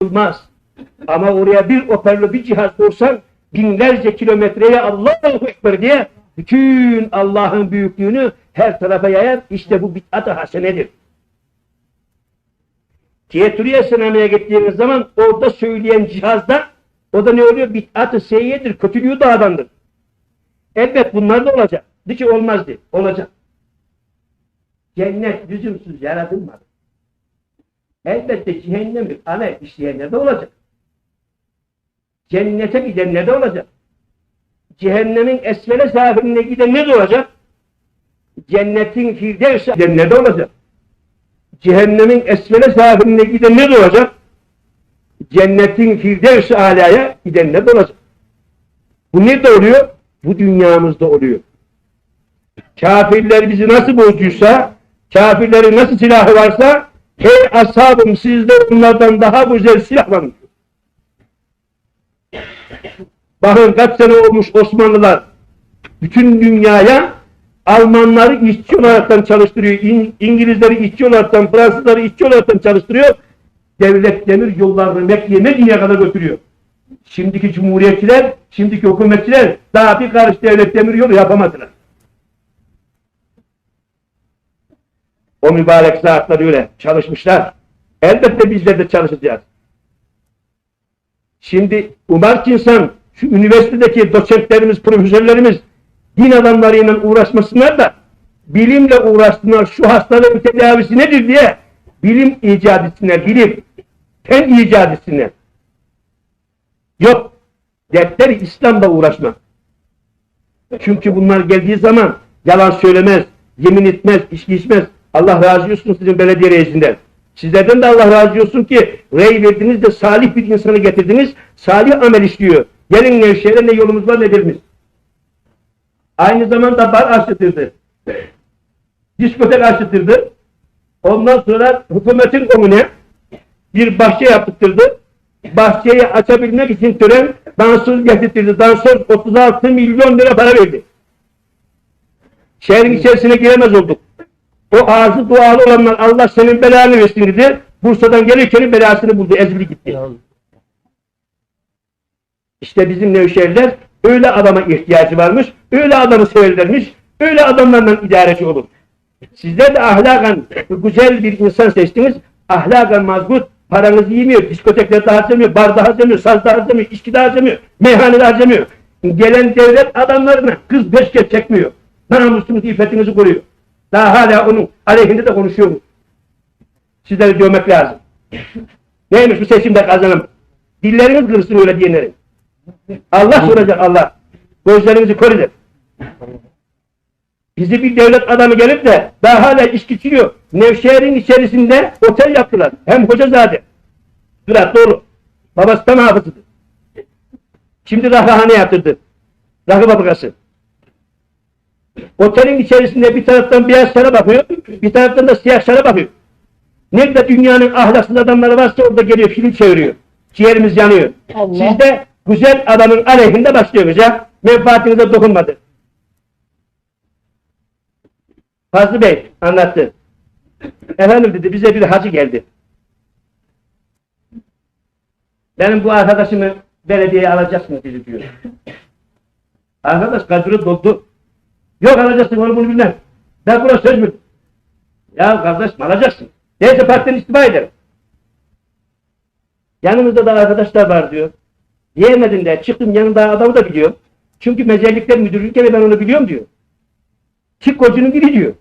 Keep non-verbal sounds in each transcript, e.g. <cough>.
olmaz. Ama oraya bir hoparlör, bir cihaz kursan binlerce kilometreye Allahu Ekber diye bütün Allah'ın büyüklüğünü her tarafa yayar. İşte bu bid'at-ı hasenedir. Tiyatroya sinemaya gittiğiniz zaman orada söyleyen cihazda o da ne oluyor? Bid'at-ı seyyedir. Kötülüğü dağdandır. Elbet bunlar da olacak. Dışı olmazdı. Olacak. Cennet lüzumsuz yaratılmadı. Elbette cehennemi ana işleyenler de olacak. Cennete gidenler de olacak. Cehennemin esfele sahiline gidenler de olacak. Cennetin firdevs gidenler de olacak. Cehennemin esfele sahiline gidenler de olacak. Cennetin firdevs alaya gidenler de olacak. Bu nerede oluyor? Bu dünyamızda oluyor. Kafirler bizi nasıl bozduysa, kafirlerin nasıl silahı varsa, hey ashabım sizde onlardan daha güzel silah var. Bakın kaç sene olmuş Osmanlılar bütün dünyaya Almanları işçi olaraktan çalıştırıyor, İng- İngilizleri işçi olaraktan, Fransızları işçi olaraktan çalıştırıyor. Devlet demir yollarını Mekke'ye Medine'ye kadar götürüyor. Şimdiki cumhuriyetçiler, şimdiki hükümetçiler daha bir karış devlet demir yolu yapamadılar. O mübarek saatler öyle çalışmışlar. Elbette bizler de çalışacağız. Şimdi umar ki insan şu üniversitedeki doçentlerimiz, profesörlerimiz din adamlarıyla uğraşmasınlar da bilimle uğraşsınlar şu hastalığın tedavisi nedir diye bilim icat etsinler, bilim. Fen icat etsinler. Yok. Dertleri İslam'la uğraşma. Çünkü bunlar geldiği zaman yalan söylemez, yemin etmez, içki içmez. Allah razı olsun sizin belediye reisinden. Sizlerden de Allah razı olsun ki rey verdiniz de salih bir insanı getirdiniz. Salih amel işliyor. Gelin Nevşehir'e ne yolumuz var ne birimiz. Aynı zamanda bar açtırdı. Diskotek açtırdı. Ondan sonra hükümetin komune bir bahçe yaptırdı. Bahçeyi açabilmek için tören dansöz getirtirdi. Dansöz 36 milyon lira para verdi. Şehrin içerisine giremez olduk. O ağzı dualı olanlar Allah senin belanı versin dedi. Bursa'dan gelirken belasını buldu. Ezili gitti. İşte bizim Nevşehirler öyle adama ihtiyacı varmış. Öyle adamı severlermiş. Öyle adamlarla idareci olur. Sizler de ahlakan güzel bir insan seçtiniz. Ahlakan mazgut paranızı yemiyor. Diskoteklerde harcamıyor. Barda harcamıyor. Sazda harcamıyor. içkide harcamıyor. Meyhanede harcamıyor. Gelen devlet adamlarına kız peşkeş çekmiyor. Namusunuz, iffetinizi koruyor. Daha hala onun aleyhinde de konuşuyor. Sizleri dövmek lazım. <laughs> Neymiş bu seçimde kazanım? Dilleriniz kırsın öyle diyenlerin. Allah soracak Allah. Gözlerinizi kör eder. Bizi bir devlet adamı gelip de daha hala içki içiyor. Nevşehir'in içerisinde otel yaptılar. Hem Hocazade. Fırat doğru. Babası tam hafızıdır. Şimdi rahahane yaptırdı. Rakı fabrikası. Otelin içerisinde bir taraftan beyaz şara bakıyor, bir taraftan da siyah şara bakıyor. Nerede dünyanın ahlaksız adamları varsa orada geliyor, film çeviriyor. Ciğerimiz yanıyor. Allah. Siz de güzel adamın aleyhinde başlıyorsunuz ya. Menfaatinize dokunmadı. Fazlı Bey anlattı. Efendim dedi bize bir hacı geldi. Benim bu arkadaşımı belediyeye alacaksınız dedi diyor. Arkadaş kadro doldu. Yok alacaksın onu bunu bilmem. Ben buna söz verdim. Ya kardeşim alacaksın. Neyse partiden istifa ederim. Yanımızda da arkadaşlar var diyor. Diyemedim de çıktım yanında adamı da biliyorum. Çünkü mecellikler müdürlükleri ben onu biliyorum diyor. Çık kocunun biri diyor.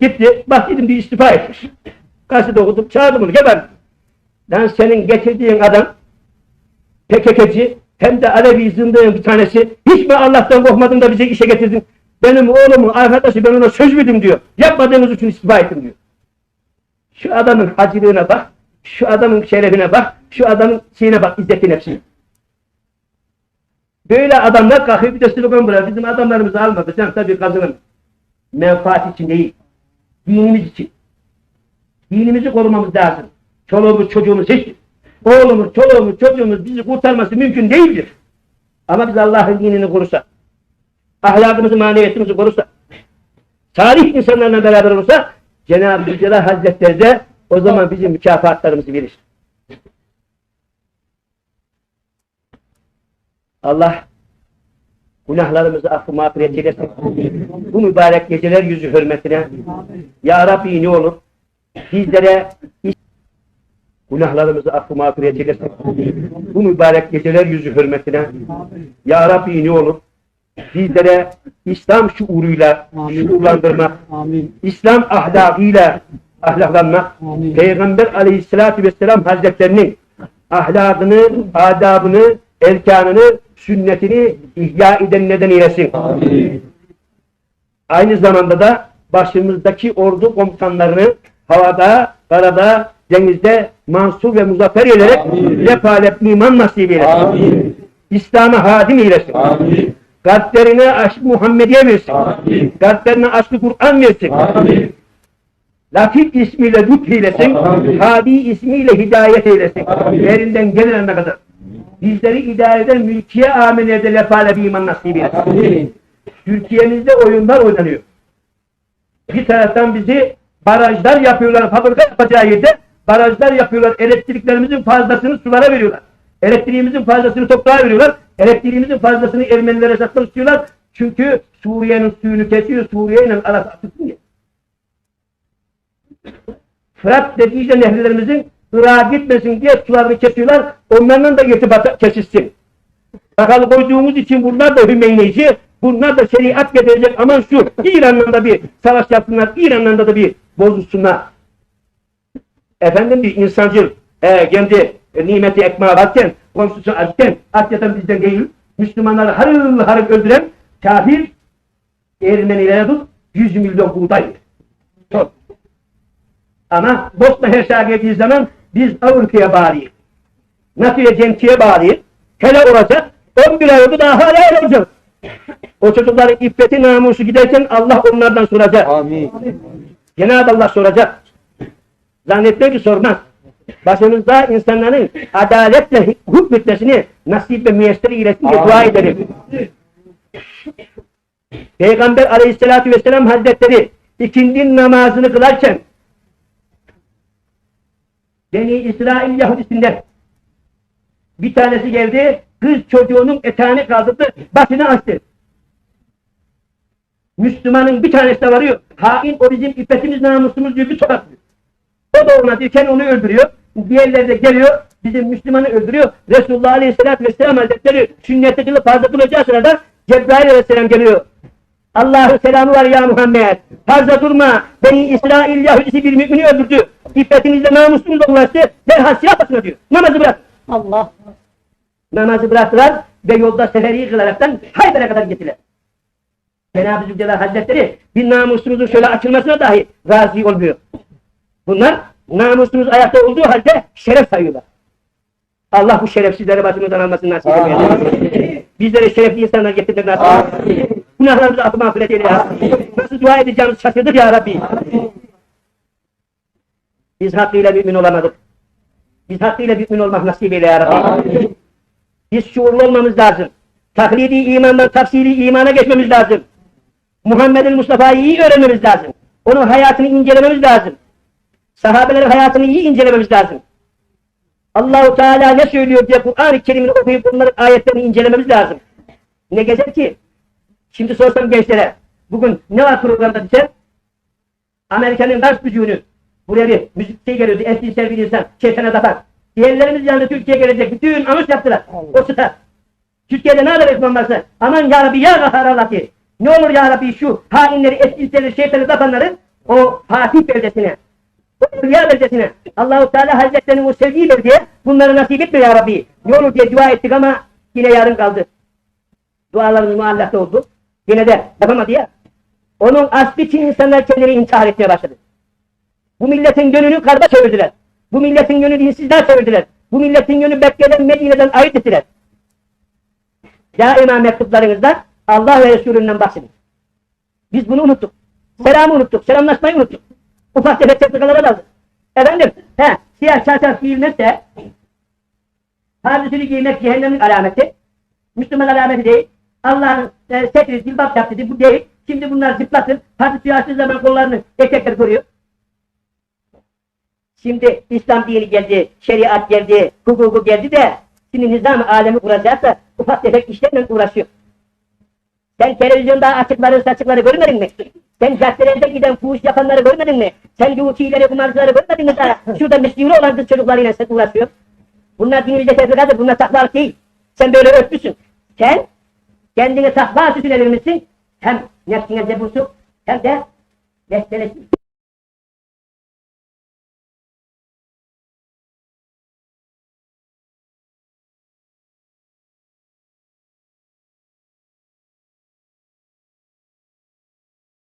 Gitti, bak dedim bir istifa etmiş. Gazete okudum, çağırdım onu, geber. Lan senin getirdiğin adam PKK'ci hem de Alevi zındığın bir tanesi. Hiç mi Allah'tan korkmadın da bize işe getirdin? Benim oğlumun arkadaşı ben ona söz verdim diyor. Yapmadığınız için istifa ettim diyor. Şu adamın hacılığına bak, şu adamın şerefine bak, şu adamın şeyine bak, izzetin hepsini. Böyle adamlar kalkıyor bir de slogan bırakıyor. Bizim adamlarımızı almadı. Sen tabii kazanın. Menfaat için değil. Dinimiz için. Dinimizi korumamız lazım. Çoluğumuz çocuğumuz hiç. Oğlumuz, çoluğumuz, çocuğumuz bizi kurtarması mümkün değildir. Ama biz Allah'ın dinini korursak, ahlakımızı, maneviyatımızı korursak, salih insanlarla beraber olursak, Cenab-ı Zülcelal Hazretleri de O zaman bizim mükafatlarımızı verir. Allah günahlarımızı affı mağfiret eylesin. Bu mübarek geceler yüzü hürmetine Ya Rabbi ne olur bizlere günahlarımızı affı mağfiret eylesin. Bu mübarek geceler yüzü hürmetine Ya Rabbi ne olur bizlere İslam şuuruyla Amin. şuurlandırmak, Amin. İslam ahlakıyla ahlaklanmak, Amin. Peygamber aleyhissalatü vesselam hazretlerinin ahlakını, adabını, erkanını, sünnetini ihya eden neden eylesin. Aynı zamanda da başımızdaki ordu komutanlarını havada, karada, denizde mansur ve muzaffer eylerek lepalep iman nasip eylesin. Amin. İslam'a hadim eylesin. Amin. Kalplerine aşk Muhammediye versin. Amin. Kalplerine aşkı Kur'an versin. Amin. Latif ismiyle lütfeylesin. Amin. Hadi ismiyle hidayet eylesin. Amin. Elinden gelene kadar. Bizleri idare eden mülkiye amelerde lefale bir iman nasip eylesin. Amin. Türkiye'mizde oyunlar oynanıyor. Bir taraftan bizi barajlar yapıyorlar, fabrika yapacağı yerde barajlar yapıyorlar, elektriklerimizin fazlasını sulara veriyorlar. Elektriğimizin fazlasını toprağa veriyorlar. Elektriğimizin fazlasını Ermenilere satmak istiyorlar. Çünkü Suriye'nin suyunu kesiyor, Suriye ile arası açılsın diye. Fırat ve Dicle nehirlerimizin Irak'a gitmesin diye sularını kesiyorlar. Onlarla da irtibata kesilsin. Sakalı koyduğumuz için bunlar da hümeyneci, bunlar da şeriat getirecek aman şu İran'la da bir savaş yapsınlar, İran'la da bir bozulsunlar. Efendim bir insancıl e, kendi e, nimeti ekmeği varken, komşusu açken, akyatan bizden değil, Müslümanları harıl harıl öldüren kafir Ermenilere tut 100 milyon buğday. Çok. Ama Bosna Hersek'e geldiği zaman biz Avrupa'ya bağlıyız. NATO'ya cemkiye bağlıyız. Hele olacak. 11 ay oldu daha hala öyle olacak. O çocukların iffeti namusu giderken Allah onlardan soracak. Amin. Cenab-ı Allah soracak. Zannetme ki sormaz. Başımızda insanların adaletle hükmetmesini nasip ve müyesser eylesin diye dua Amin. ederim. Peygamber aleyhissalatü vesselam hazretleri ikindi namazını kılarken Beni İsrail Yahudisinden bir tanesi geldi, kız çocuğunun etağını kaldırdı, başını açtı. Müslümanın bir tanesi de varıyor. Hain o bizim iffetimiz namusumuz bir tokatlıyor. O da ona diyorken onu öldürüyor. Diğerleri de geliyor bizim Müslümanı öldürüyor. Resulullah Aleyhisselatü Vesselam Hazretleri sünneti kılıp fazla kılacağı sırada Cebrail Aleyhisselam geliyor. Allah'ın selamı var ya Muhammed. Fazla durma. Beni İsrail Yahudisi bir mümini öldürdü. İffetinizle namusunuzla ulaştı. Derhal silah basına diyor. Namazı bırak. Allah. Namazı bıraktılar ve yolda seferi kılaraktan Hayber'e kadar gittiler. Cenab-ı Zülcelal Hazretleri bir namusunuzun şöyle açılmasına dahi razı olmuyor. Bunlar namusunuz ayakta olduğu halde şeref sayıyorlar. Allah bu şerefsizleri başımızdan almasını nasip eylesin. Bizlere şerefli insanlar getirdi nasip eylesin. Günahlarımızı affı mağfiret eyle ya. Nasıl dua edeceğimizi şaşırdık ya Rabbi. Biz hakkıyla mümin olamadık. Biz hakkıyla mümin olmak nasip eyle ya Rabbi. Biz şuurlu olmamız lazım. Taklidi imandan tafsiri imana geçmemiz lazım. Muhammed'in Mustafa'yı iyi öğrenmemiz lazım. Onun hayatını incelememiz lazım. Sahabelerin hayatını iyi incelememiz lazım. Allahu Teala ne söylüyor diye Kur'an-ı Kerim'ini okuyup bunların ayetlerini incelememiz lazım. Ne gezer ki? Şimdi sorsam gençlere, bugün ne var programda diyeceğim? Amerika'nın ders gücünü, buraya bir müzik şey geliyordu, eşcinsel bir insan, şeytana tapar. Diğerlerimiz yanında Türkiye'ye gelecek, bütün anons yaptılar. O star. Türkiye'de ne kadar ekran varsa, aman ya Rabbi ya Gafar Allah ki. Ne olur ya Rabbi şu hainleri, eşcinseli, şeytanı tapanları o Fatih beldesine, o Evliya beldesine, Allahu Teala Hazretlerinin o sevdiği beldeye bunları nasip etme ya Rabbi. Ne olur diye dua ettik ama yine yarım kaldı. Dualarımız muallakta oldu. Yine de yapamadı ya. Onun aslı için insanlar kendini intihar etmeye başladı. Bu milletin gönlünü karda çevirdiler. Bu milletin gönlünü dinsizler çevirdiler. Bu milletin gönlünü Mekke'den Medine'den ayırt ettiler. Daima mektuplarınızda Allah ve Resulü'nden bahsedin. Biz bunu unuttuk. Selamı unuttuk. Selamlaşmayı unuttuk. Ufak tefek tefrikalara daldık. Efendim, he, siyah çarşaf giyilmekse pardüsünü giymek cehennemin alameti. Müslüman alameti değil. Allah'ın e, setri, zilbap yaptı. Bu değil. Şimdi bunlar zıplasın. Pardüsü açtığı zaman kollarını etekler koruyor. Şimdi İslam dini geldi, şeriat geldi, hukuku geldi de şimdi nizam alemi kuracaksa ufak tefek işlerle uğraşıyor. Sen televizyonda açıkları saçıkları görmedin mi? Sen caddelerde giden fuhuş yapanları görmedin mi? Sen yukileri, kumarcıları görmedin mi daha? Şurada Müslüman olan kız çocuklarıyla sen uğraşıyor. Bunlar dinimizde tefrikadır, bunlar takvalık değil. Sen böyle örtmüşsün. Sen kendini takva süsüne vermişsin. Hem nefsine cebursun hem de beslenirsin.